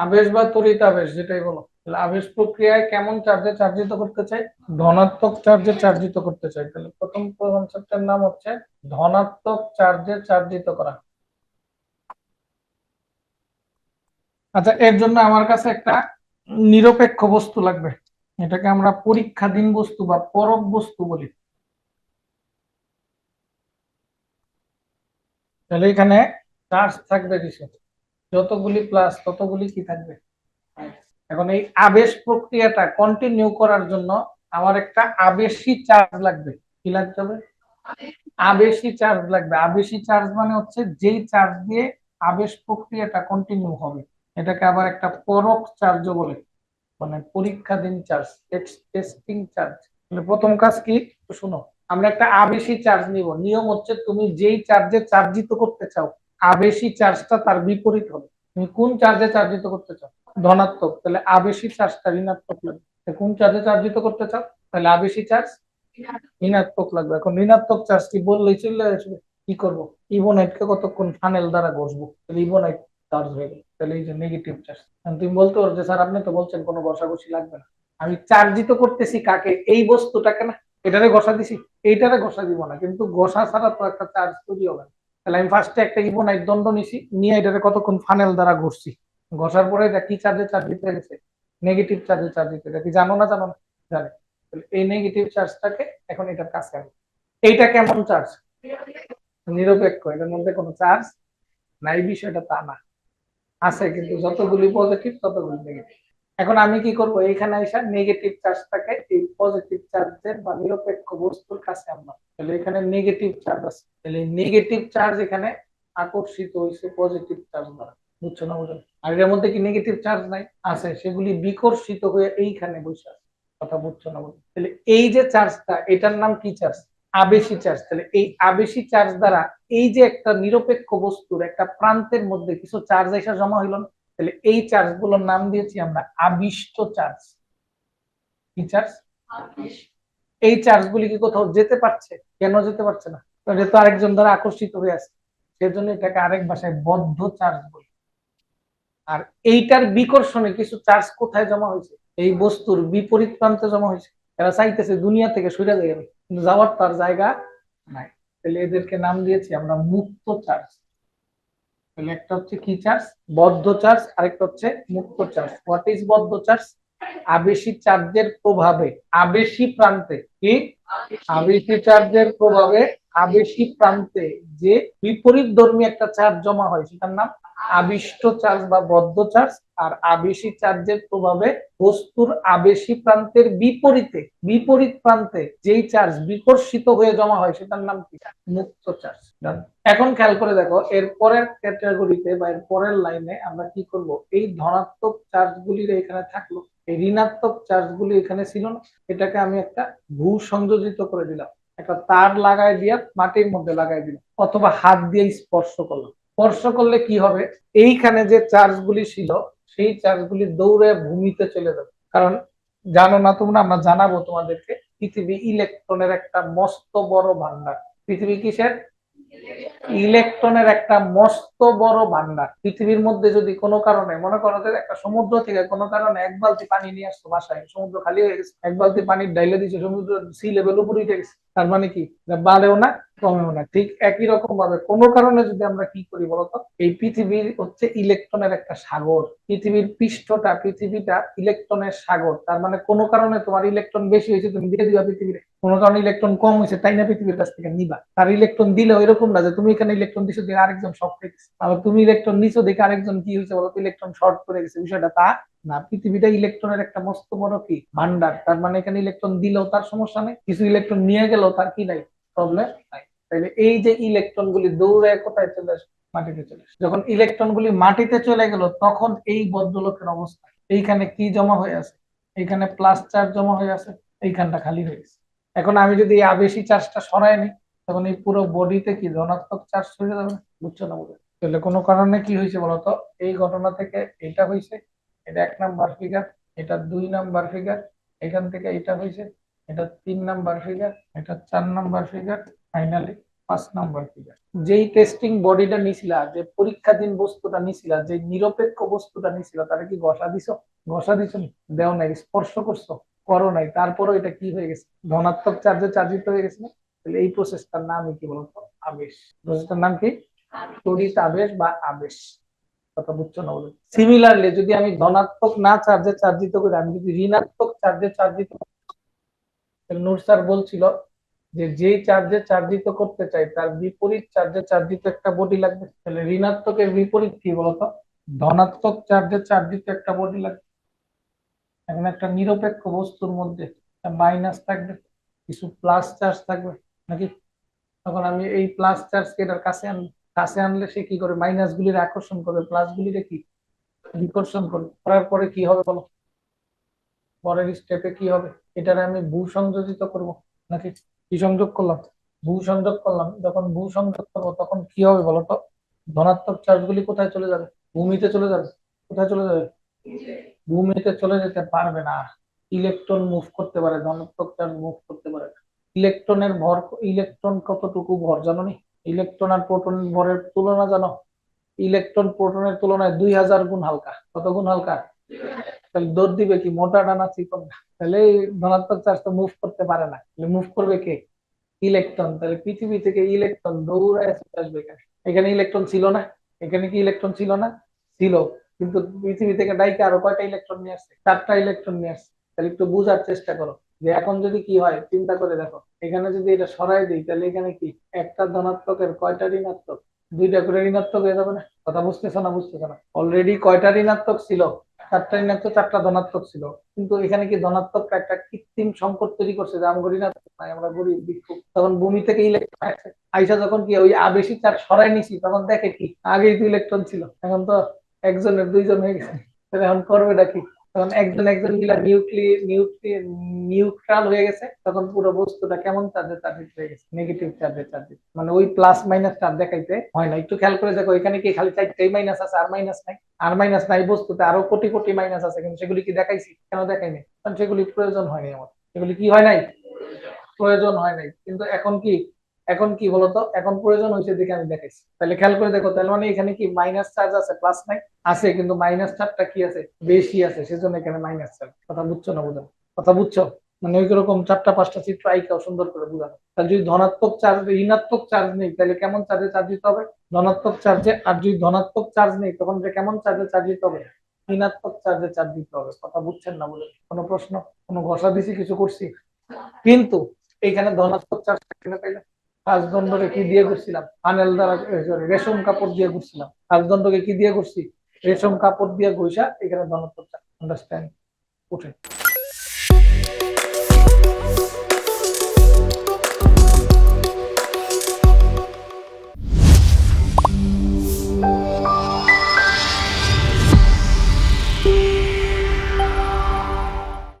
আবেশ বা তড়িৎ আবেশ যেটাই বলো। তাহলে আবেশ প্রক্রিয়ায় কেমন চার্জে চার্জিত করতে চাই ধনাত্মক চার্জে চার্জিত করতে চাই তাহলে প্রথম কনসেপ্টের নাম হচ্ছে ধনাত্মক চার্জে চার্জিত করা। আচ্ছা এর জন্য আমার কাছে একটা নিরপেক্ষ বস্তু লাগবে। এটাকে আমরা পরীক্ষাধীন বস্তু বা পরক বস্তু বলি। তাহলে এখানে চার্জ থাকবে কিছু যতগুলি প্লাস ততগুলি কি থাকবে? এখন এই আবেশ প্রক্রিয়াটা কন্টিনিউ করার জন্য আমার একটা আবেশী চার্জ লাগবে। কি লাগতে হবে? আবেশী চার্জ লাগবে। আবেশী চার্জ মানে হচ্ছে যেই চার্জ দিয়ে আবেশ প্রক্রিয়াটা কন্টিনিউ হবে। এটাকে আবার একটা পরক চার্জ বলে। মানে পরীক্ষাধীন চার্জ টেস্টিং চার্জ মানে প্রথম কাজ কি? শুনো, আমরা একটা আবেশী চার্জ নিব। নিয়ম হচ্ছে তুমি যেই চার্জে চার্জিত করতে চাও আবেশী চার্জটা তার বিপরীত হবে। তুমি কোন চার্জে চার্জিত করতে চাও? ধনাত্মক। তাহলে আবেশী চার্জটা ঋণাত্মক লাগবে। কোন চার্জে চার্জিত করতে চাও? তাহলে আবেশী চার্জ ঋণাত্মক। লাগবে। এখন ঋণাত্মক চার্জ কি? বললেই চলে আসবে। কি করব? ইবোনাইটকে কতক্ষণ ফানেল দ্বারা ঘষবো? তাহলে ইবোনাইট চার্জ হয়ে গেল। তাহলে এই যে নেগেটিভ চার্জ তুমি বলতে পারো যে স্যার আপনি তো বলছেন কোনো ঘষাঘষি লাগবে না। আমি চার্জিত করতেছি কাকে? এই বস্তুটাকে না। এটারে ঘষা দিছি। এইটারে ঘষা দিব না। কিন্তু ঘষা ছাড়া তো একটা চার্জ তৈরি হবে না। তাহলে আমি ফার্স্টে একটা ইবোনাইট দণ্ড নিছি, নিয়ে এটারে কতক্ষণ ফানেল দ্বারা ঘষছি ঘষার পরে এটা কি চার্জে চার্জ দিতে গেছে নেগেটিভ চার্জে চার্জ দিতে কি জানো না জানো না? জানে। এই নেগেটিভ চার্জটাকে এখন এটার কাছে আনব এইটা কেমন চার্জ নিরপেক্ষ, এটার মধ্যে কোনো চার্জ নাই, বিষয়টা তা না। আছে কিন্তু যতগুলি পজিটিভ ততগুলি নেগেটিভ এখন আমি কি করব? এইখানে এসে নেগেটিভ চার্জটাকে এই পজিটিভ চার্জের বা নিরপেক্ষ বস্তুর কাছে আনলাম তাহলে এখানে নেগেটিভ চার্জ আছে। তাহলে নেগেটিভ চার্জ এখানে আকর্ষিত হয়েছে পজিটিভ চার্জ দ্বারা। বুঝছ না বুঝো? আর এর মধ্যে কি নেগেটিভ চার্জ নাই? আছে। সেগুলি বিকর্ষিত হয়ে এইখানে বসে আছে। কথা বুঝছ না বুঝো? তাহলে এই যে চার্জটা এটার নাম কি চার্জ আবেশী চার্জ তাহলে এই আবেশী চার্জ দ্বারা এই যে একটা নিরপেক্ষ বস্তুর, একটা প্রান্তের মধ্যে কিছু চার্জ এসে জমা হইল না? তাহলে এই চার্জগুলোর নাম দিয়েছি আমরা আবিষ্ট চার্জ। কি চার্জ? এই চার্জ গুলি কি কোথাও যেতে পারছে? কেন যেতে পারছে না? যেহেতু আরেকজন দ্বারা আকর্ষিত হয়ে আছে। সেজন্য এটাকে আরেক ভাষায় বদ্ধ চার্জ বলি। আর এইটার বিকর্ষণে কিছু চার্জ কোথায় জমা হয়েছে? এই বস্তুর বিপরীত প্রান্তে জমা হয়েছে। এরা চাইতেছে দুনিয়া থেকে সরে যাবে কিন্তু যাওয়ার তার জায়গা নাই। তাহলে এদেরকে নাম দিয়েছি আমরা মুক্ত চার্জ। তাহলে একটা হচ্ছে কি চার্জ? বদ্ধ চার্জ, আরেকটা হচ্ছে মুক্ত চার্জ। হোয়াট ইজ বদ্ধ চার্জ? আবেশী চার্জের প্রভাবে, আবেশী প্রান্তে, কি? আবেশী চার্জের প্রভাবে আবেশী প্রান্তে যে বিপরীত ধর্মী একটা চার্জ জমা হয়, সেটার নাম আবিষ্ট চার্জ বা বদ্ধ চার্জ আর আবেশী চার্জের প্রভাবে বস্তুর আবেশী প্রান্তের বিপরীতে, বিপরীত প্রান্তে যেই চার্জ বিকর্ষিত হয়ে জমা হয় সেটার নাম কি? মুক্ত চার্জ। এখন খেয়াল করে দেখো, এর পরের ক্যাটাগরিতে বা এর পরের লাইনে আমরা কি করব? এই ধনাত্মক চার্জ গুলির এখানে থাকল। এই ঋণাত্মক চার্জ গুলি এখানে ছিল না। এটাকে আমি একটা ভূ সংযোজিত করে দিলাম। একটা তার লাগাই দিয়া মাটির মধ্যে লাগাই দিলাম। অথবা হাত দিয়ে স্পর্শ করলাম। স্পর্শ করলে কি হবে? এইখানে যে চার্জ গুলি ছিল, সেই চার্জ গুলি দৌড়ে ভূমিতে চলে যাবে। কারণ জানো না তোমরা, আমরা জানাব তোমাদেরকে, পৃথিবী ইলেকট্রনের একটা মস্ত বড় ভান্ডার পৃথিবী কিসের? ইলেকট্রনের একটা মস্ত বড় ভান্ডার পৃথিবীর মধ্যে যদি কোনো কারণে, মনে করো যে একটা সমুদ্র থেকে কোনো কারণে এক বালতি পানি নিয়ে আসতো বাসায়, সমুদ্র খালি হয়ে গেছে, এক বালতি পানি ডাইলে দিচ্ছে সমুদ্র সি লেভেল উপরে উঠে গেছে। তার মানে কি? বাড়েও না কমেও না ঠিক একই রকম ভাবে কোনো কারণে যদি আমরা কি করি বলতো, এই পৃথিবীর হচ্ছে ইলেকট্রনের একটা সাগর। পৃথিবীর পৃষ্ঠটা, পৃথিবীটা ইলেকট্রনের সাগর। তার মানে কোনো কারণে তোমার ইলেকট্রন বেশি হয়েছে, তুমি দিয়ে দিবা পৃথিবীর কোনো কারণে ইলেকট্রন কম হয়েছে, তাই না পৃথিবীর কাছ থেকে নিবা। তার ইলেকট্রন দিলে ওইরকম না যে তুমি এখানে ইলেকট্রন দিছো দেখে আরেকজন শর্ট হয়ে গেছে তুমি ইলেকট্রন নিছো দেখে আরেকজন কি হয়েছে বলো ইলেকট্রন শর্ট করে গেছে। বিষয়টা তা না, পৃথিবীটা ইলেকট্রনের একটা মস্ত বড় কি? ভান্ডার তার মানে এখানে ইলেকট্রন দিলেও তার সমস্যা নেই, কিছু ইলেকট্রন নিয়ে গেলেও তার কি নাই প্রবলেম নাই। তাইলে এই যে ইলেকট্রন গুলি দৌড়ে কোথায় চলে আসে? মাটিতে চলে আসে। যখন ইলেকট্রন গুলি মাটিতে চলে গেল, তখন এই বদ্ধলোকের অবস্থা। এইখানে কি জমা হয়ে আছে? এইখানে প্লাস চার্জ জমা হয়ে আছে, এইখানটা খালি হয়ে গেছে। এখন আমি যদি এই আবেশি চার্জটা সরাই নি, তখন এই পুরো বডিতে কি ধনাত্মক চার্জ হয়ে যাবে? বুঝছ না বুঝে তাহলে কোনো কারণে কি হয়েছে বলতো? এই ঘটনা থেকে এটা হয়েছে, এটা এক নাম্বার ফিগার এটা দুই নাম্বার ফিগার এখান থেকে এটা হয়েছে এটা তিন নাম্বার ফিগার এটা চার নাম্বার ফিগার ফাইনালি পাঁচ নাম্বার ফিগার যেই টেস্টিং বডিটা নিছিলা যে পরীক্ষাধীন বস্তুটা নিছিলা যে নিরপেক্ষ বস্তুটা নিছিলা তারা কি ঘষা দিছো? ঘষা দিছো দেও নাই স্পর্শ করছ? করো নাই তারপরও এটা কি হয়ে গেছে? ধনাত্মক চার্জে চার্জিত হয়ে গেছে না? তাহলে এই প্রসেসটার নামই কি বলতো? আবেশ। প্রসেসটার নাম কি? তড়িৎ আবেশ বা আবেশ। কথা বুঝছ না বলে? সিমিলারলি যদি আমি ধনাত্মক না চার্জে চার্জিত করি আমি যদি ঋণাত্মক চার্জে চার্জিত নূর স্যার বলছিল যে যেই চার্জে চার্জিত করতে চাই, তার বিপরীত চার্জে চার্জিত একটা বডি লাগবে। তাহলে ঋণাত্মকের বিপরীত কি বলতো? ধনাত্মক চার্জে চার্জিত একটা বডি লাগবে। এখন একটা নিরপেক্ষ বস্তুর মধ্যে মাইনাস থাকবে, কিছু প্লাস চার্জ থাকবে, নাকি? তখন আমি এই প্লাস চার্জকে এটার কাছে আনব কাছে আনলে সে কি করে? মাইনাস গুলির আকর্ষণ করবে প্লাস গুলিরে কি? বিকর্ষণ করবে। করার পরে কি হবে বলো? পরের স্টেপে কি হবে? এটারে আমি ভূ সংযোজিত করব নাকি? কি সংযোগ করলাম? ভূ সংযোগ করলাম। যখন ভূ সংযোগ করব, তখন কি হবে বলো তো? ধনাত্মক চার্জ গুলি কোথায় চলে যাবে? ভূমিতে চলে যাবে। কোথায় চলে যাবে? ভূমিতে চলে যেতে পারবে না। ইলেকট্রন মুভ করতে পারে, ধনাত্মক চার্জ মুভ করতে পারে। ইলেকট্রনের ভর ইলেকট্রন কতটুকু ভর জানো নি? ইলেকট্রন আর প্রোটনের ভরের তুলনা জানো? ইলেকট্রন প্রোটনের তুলনায় দুই হাজার গুণ হালকা। কত গুণ হালকা? তাহলে দৌড় দিবে কি? মোটা ডানা চিকন তাহলে এই ধনাত্মক চার্জ তো মুভ করতে পারে না। মুভ করবে কে? ইলেকট্রন তাহলে পৃথিবী থেকে ইলেকট্রন দৌড়ায় চলে আসবে এখানে। এখানে ইলেকট্রন ছিল না। এখানে কি ইলেকট্রন ছিল না? ছিল। কিন্তু পৃথিবী থেকে ডাইকে আরও কয়টা ইলেকট্রন নিয়ে আসছে? চারটা ইলেকট্রন নিয়ে আসছে। তাহলে একটু বোঝার চেষ্টা করো। যে এখন যদি কি হয়, চিন্তা করে দেখো। এখানে যদি এটা সরাই দিই, তাহলে এখানে কি? একটা ধনাত্মকের কয়টা ঋণাত্মক? দুইটা করে ঋণাত্মক হয়ে যাবে না? কথা বুঝতেছো না? বুঝতেছো না? অলরেডি কয়টা ঋণাত্মক ছিল? চারটা ঋণাত্মক চারটা ধনাত্মক ছিল। কিন্তু এখানে কি ধনাত্মক একটা কৃত্রিম সংকট তৈরি করছে যে আমি গরিব না আমরা গরিব বিক্ষোভ। তখন ভূমি থেকে ইলেকট্রন আইসা যখন কি ওই আবেশি চার সরাই নিছি, তখন দেখে কি? আগেই তো ইলেকট্রন ছিল। এখন তো একজনের দুইজন হয়ে গেছে। এখন করবে কি? তখন একজন একজন মিলা নিউক্লি নিউট্রাল হয়ে গেছে, তখন পুরো বস্তুটা কেমন চার্জে চার্জিত হয়ে গেছে? নেগেটিভ চার্জে চার্জিত মানে ওই প্লাস মাইনাস চার্জ দেখাইতে হয় না। একটু খেয়াল করে দেখো, এখানে কি খালি চারটেই মাইনাস আছে, আর মাইনাস নাই? আর মাইনাস নাই বস্তুতে আরও কোটি কোটি মাইনাস আছে, কিন্তু সেগুলি কি দেখাইছি? কেন দেখাই নাই? কারণ সেগুলি প্রয়োজন হয়নি আমার। সেগুলি কি হয় নাই? প্রয়োজন হয় নাই। কিন্তু এখন কি এখন কি বলতো? এখন প্রয়োজন হয়েছে দেখে আমি দেখাইছি। তাহলে খেয়াল করে দেখো, তাহলে মানে এখানে কি মাইনাস চার্জ আছে প্লাস নাই? আছে, কিন্তু মাইনাস চার্জটা কি আছে? বেশি আছে, সেজন্য এখানে মাইনাস চার্জ কথা বুঝছ না বুঝো? কথা বুঝছ? মানে ওই রকম চারটা, পাঁচটা চিত্র আইকাও সুন্দর করে বুঝানো। তাহলে যদি ধনাত্মক চার্জ ঋণাত্মক চার্জ নেই, তাহলে কেমন চার্জে চার্জ দিতে হবে? ধনাত্মক চার্জে আর যদি ধনাত্মক চার্জ নেই, তখন যে কেমন চার্জে চার্জ দিতে হবে? ঋণাত্মক চার্জে চার্জ দিতে হবে। কথা বুঝছেন না বলে কোনো প্রশ্ন? কোনো ঘষা দিছি, কিছু করছি? কিন্তু এইখানে ধনাত্মক চার্জ থাকলে তাইলে রাজদণ্ডকে কি দিয়ে করছিলাম ফানেল দ্বারা রেশম কাপড় দিয়ে করছিলাম রাজদণ্ডকে কি দিয়ে করছি রেশম কাপড় দিয়ে ঘষা এখানে ধনাত্মক আন্ডারস্ট্যান্ড উঠে